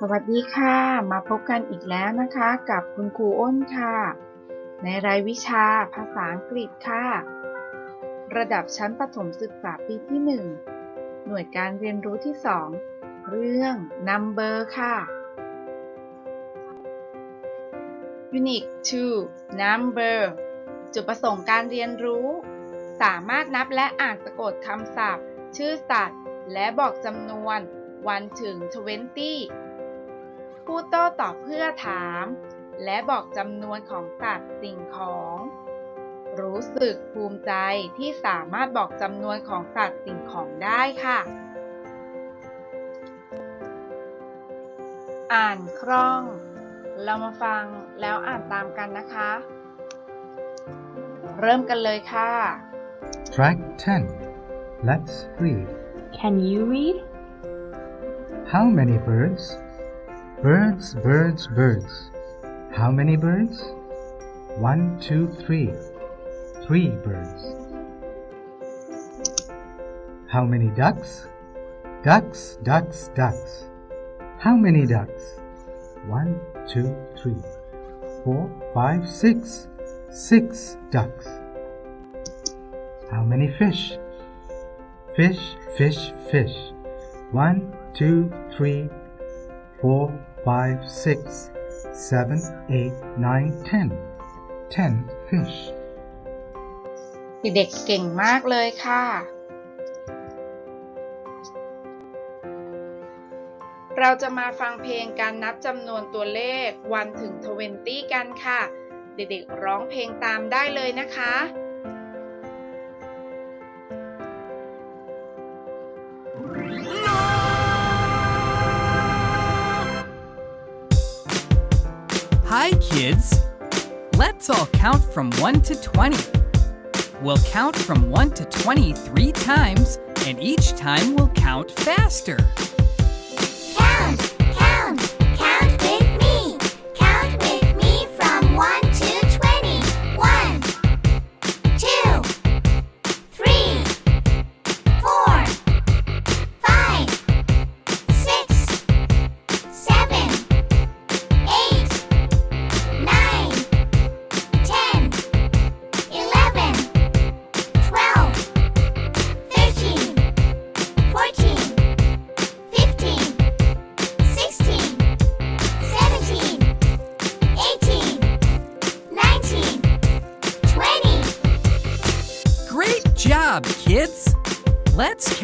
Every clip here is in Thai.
สวัสดีค่ะ มาพบกันอีกแล้วนะคะ กับคุณครูอ้นค่ะ ในรายวิชาภาษาอังกฤษค่ะ ระดับชั้นประถมศึกษาปีที่ 1 หน่วยการเรียนรู้ที่ 2 เรื่อง number ค่ะ Unit 2 number จุดประสงค์การเรียนรู้ สามารถนับและอ่านสะกดคำศัพท์ ชื่อสัตว์ และบอกจำนวนวันถึง 20 ผู้โต้ตอบเพื่อถาม และบอกจำนวนของสัตว์สิ่งของ รู้สึกภูมิใจที่สามารถบอกจำนวนของสัตว์สิ่งของได้ค่ะ อ่านคล่อง เรามาฟังแล้วอ่านตามกันนะคะ เริ่มกันเลยค่ะ Track 10. Let's read. Can you read? How many birds? Birds, birds, birds. How many birds? One, two, three. Three birds. How many ducks? Ducks, ducks, ducks. How many ducks? One, two, three. Four, five, six. Six ducks. How many fish? Fish, fish, fish. One, two, three, four, five, six, seven, eight, nine, ten. Ten fish. เด็กๆเก่งมากเลยค่ะ เราจะมาฟังเพลงการนับจำนวนตัวเลขวันถึง20 กันค่ะ เด็กๆร้องเพลงตามได้เลยนะคะ Let's all count from 1 to 20. We'll count from 1 to 20 three times, and each time we'll count faster.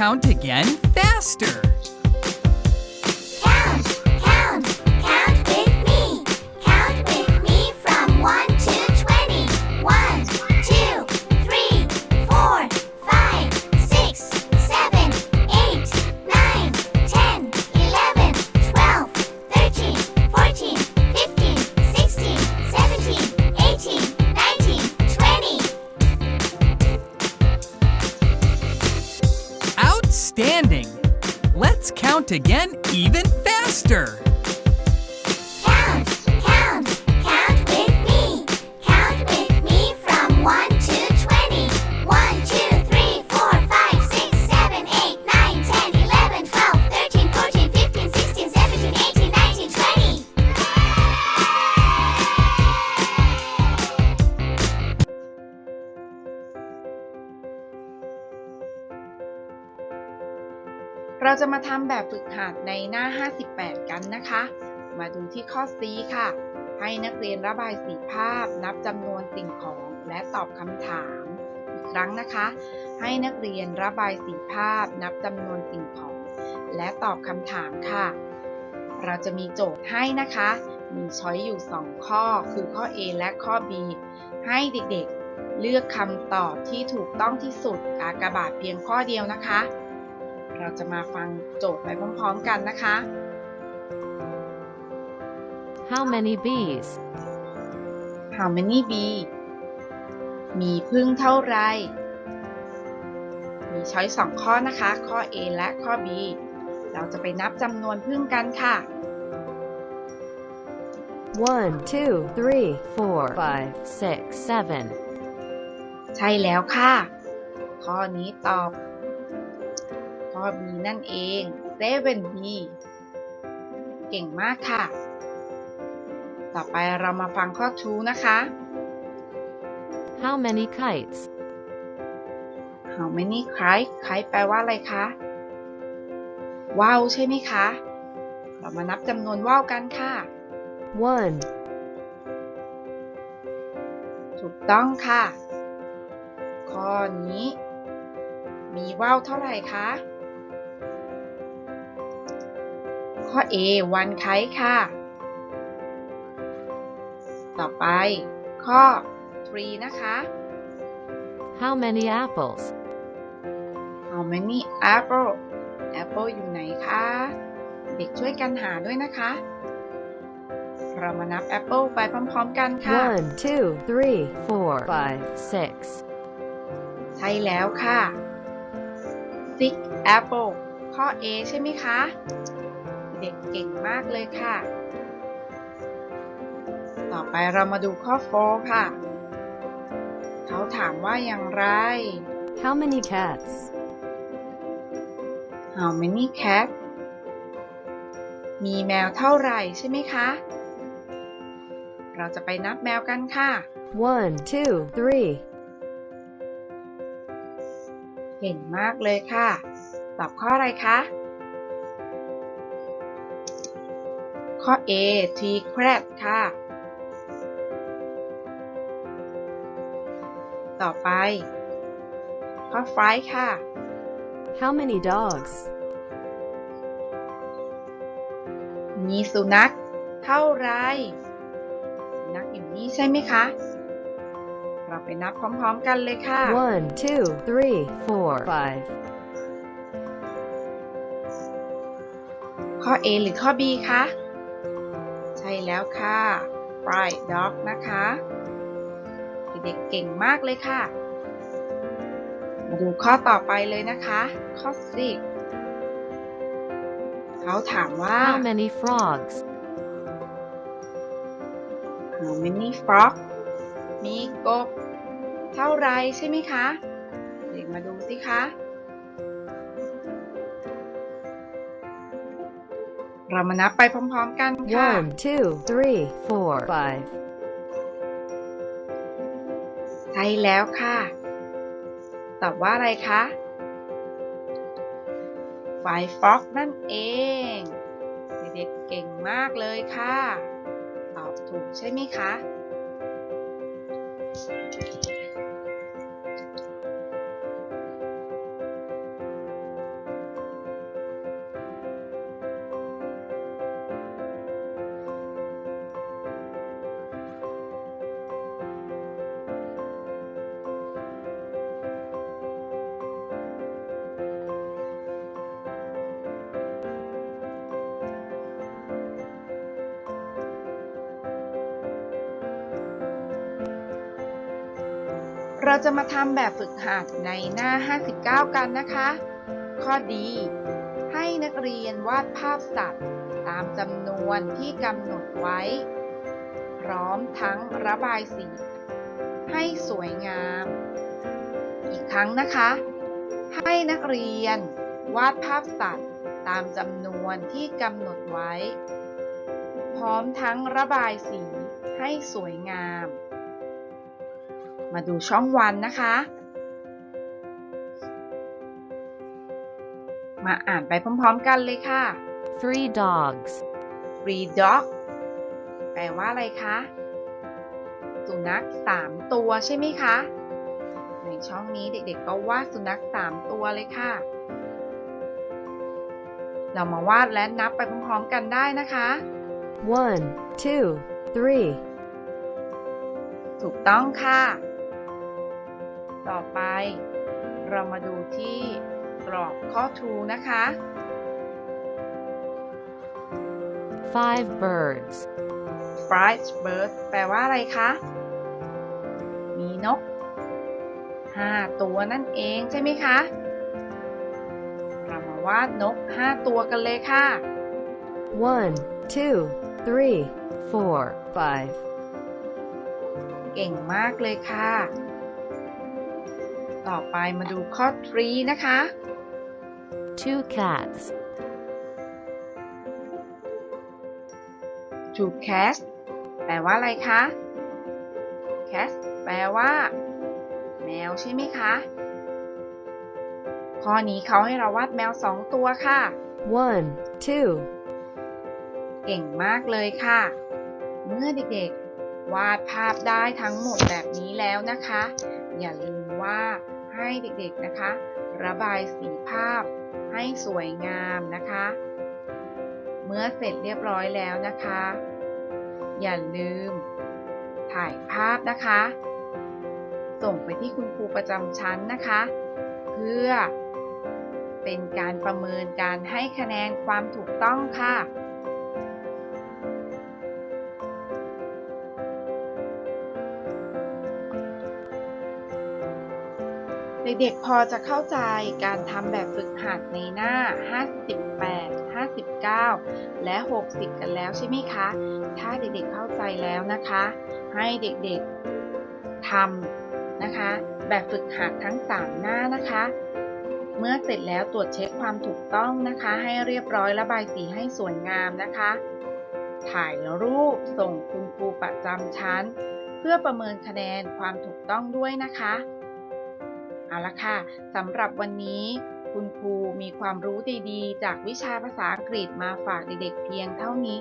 Count again faster. Again even faster. จะมาทำแบบฝึกหัดในหน้า 58 กันนะคะ มาดูที่ข้อ C ค่ะ ให้นักเรียนระบายสีภาพ นับจำนวนสิ่งของและตอบคำถาม อีกครั้งนะคะ ให้นักเรียนระบายสีภาพ นับจำนวนสิ่งของ และตอบคำถามค่ะ เราจะมีโจทย์ให้นะคะ มีช้อยอยู่ 2 ข้อ คือข้อ A และข้อ B ให้เด็กๆ เลือกคำตอบที่ถูกต้องที่สุด กากบาทเพียงข้อเดียวนะคะ เราจะมาฟังโจทย์ไปพร้อมๆกันนะคะ How many bees? How many bee มีพึ่งเท่าไร มีช้อยสองข้อนะคะ ข้อ A และข้อ B เราจะไปนับจำนวนพึ่งกันค่ะ One, two, three, four, five, six, seven. ใช่แล้วค่ะ ข้อนี้ตอบ ข้อ B นั่นเอง 7B เก่งมากค่ะ ต่อไปเรามาฟังข้อ 2 นะคะ How many kites? How many kites kite แปลว่าอะไรคะว่าวใช่ไหมคะ เรามานับจำนวนว่าวกันค่ะ One, ถูกต้องค่ะ ข้อนี้ มีว่าวเท่าไหร่คะ ข้อ A วันไคค่ะ ต่อไป ข้อ 3 นะคะ How many apples? How many apple apple อยู่ไหนคะ เด็กช่วยกันหาด้วยนะคะ เรามานับแอปเปิลไปพร้อมๆกันค่ะ One, two, three, four, five, six. ใช่แล้วค่ะ six apple ข้อ A ใช่ไหมคะ เด็กเก่งมากเลยค่ะ ต่อไปเรามาดูข้อ4ค่ะ เขาถามว่าอย่างไร How many cats? How many cats มีแมวเท่าไหร่ใช่ไหมคะ เราจะไปนับแมวกันค่ะ One, two, three. เก่งมากเลยค่ะ ตอบข้ออะไรคะ ข้อ A t cat ค่ะ ต่อไป ข้อ 5 ค่ะ How many dogs? มีสุนัขเท่าไหรสุนัขอยู่นี่ใช่ไหมคะ เราไปนับพร้อมๆกันเลยค่ะ One, two, three, four, five. ข้อ A หรือข้อ B คะใช่แล้วค่ะ fried dog นะคะเด็กๆเก่งมากเลยค่ะ มาดูข้อต่อไปเลยนะคะ ข้อ10เขาถามว่า How many frogs? How many frog มีกบ เท่าไรใช่ไหมคะ เด็กมาดูสิคะ เรามานับไปพร้อมๆกันค่ะ One, two, three, four, five. ใช่แล้วค่ะ ตอบว่าอะไรคะไฟฟ็อกนั่นเอง เด็กๆเก่งมากเลยค่ะ ตอบถูกใช่ไหมคะ เราจะมาทำแบบฝึกหัดในหน้า 59 กันนะคะ ข้อดี ให้นักเรียนวาดภาพสัตว์ ตามจำนวนที่กำหนดไว้ พร้อมทั้งระบายสี ให้สวยงาม อีกครั้งนะคะ ให้นักเรียนวาดภาพสัตว์ตามจำนวนที่กำหนดไว้ พร้อมทั้งระบายสีให้สวยงาม มาดูช่องวันนะคะ มาอ่านไปพร้อมๆกันเลยค่ะ Three dogs. Three dog แปลว่าอะไรคะ สุนัขสามตัวใช่ไหมคะ ในช่องนี้เด็กๆก็วาดสุนัขสามตัวเลยค่ะ เรามาวาดและนับไปพร้อมๆกันได้นะคะ One, two, three. ถูกต้องค่ะ ต่อไป เรามาดูที่กรอบข้อ2นะคะ Five birds. fried bird แปลว่าอะไรคะ มีนก 5 ตัวนั่นเองใช่ไหมคะ เรามาวาดนก 5 ตัวกันเลยค่ะ One, two, three, four, five. เก่งมากเลยค่ะ ต่อไปมาดูข้อ 3 นะคะ Two cats. to cat แปลว่าอะไรคะ cat แปลว่า แมวใช่ไหมคะ ข้อนี้เขาให้เราวาดแมวสองตัวค่ะ one, two, เก่งมากเลยค่ะ เมื่อเด็กๆ วาดภาพได้ทั้งหมดแบบนี้แล้วนะคะ อย่าลืมว่าให้เด็กๆนะคะ ระบายสีภาพให้สวยงามนะคะ เมื่อเสร็จเรียบร้อยแล้วนะคะ อย่าลืม ถ่ายภาพนะคะ ส่งไปที่คุณครูประจำชั้นนะคะ เพื่อเป็นการประเมินการให้คะแนนความถูกต้องค่ะ เด็กๆพอจะเข้าใจการทำแบบฝึกหัดในหน้า 58 59 และ 60 กันแล้วใช่ไหมคะ ถ้าเด็กๆเข้าใจแล้วนะคะ ให้เด็กๆทำนะคะ แบบฝึกหัดทั้ง 3 หน้านะคะ เมื่อเสร็จแล้วตรวจเช็คความถูกต้องนะคะ ให้เรียบร้อยระบายสีให้สวยงามนะคะ ถ่ายรูปส่งคุณครูประจำชั้น เพื่อประเมินคะแนนความถูกต้องด้วยนะคะ เอาละค่ะสำหรับวันนี้คุณครูมีความรู้ดีๆ จากวิชาภาษาอังกฤษมาฝากเด็กๆเพียงเท่านี้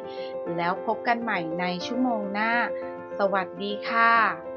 แล้วพบกันใหม่ในชั่วโมงหน้า สวัสดีค่ะ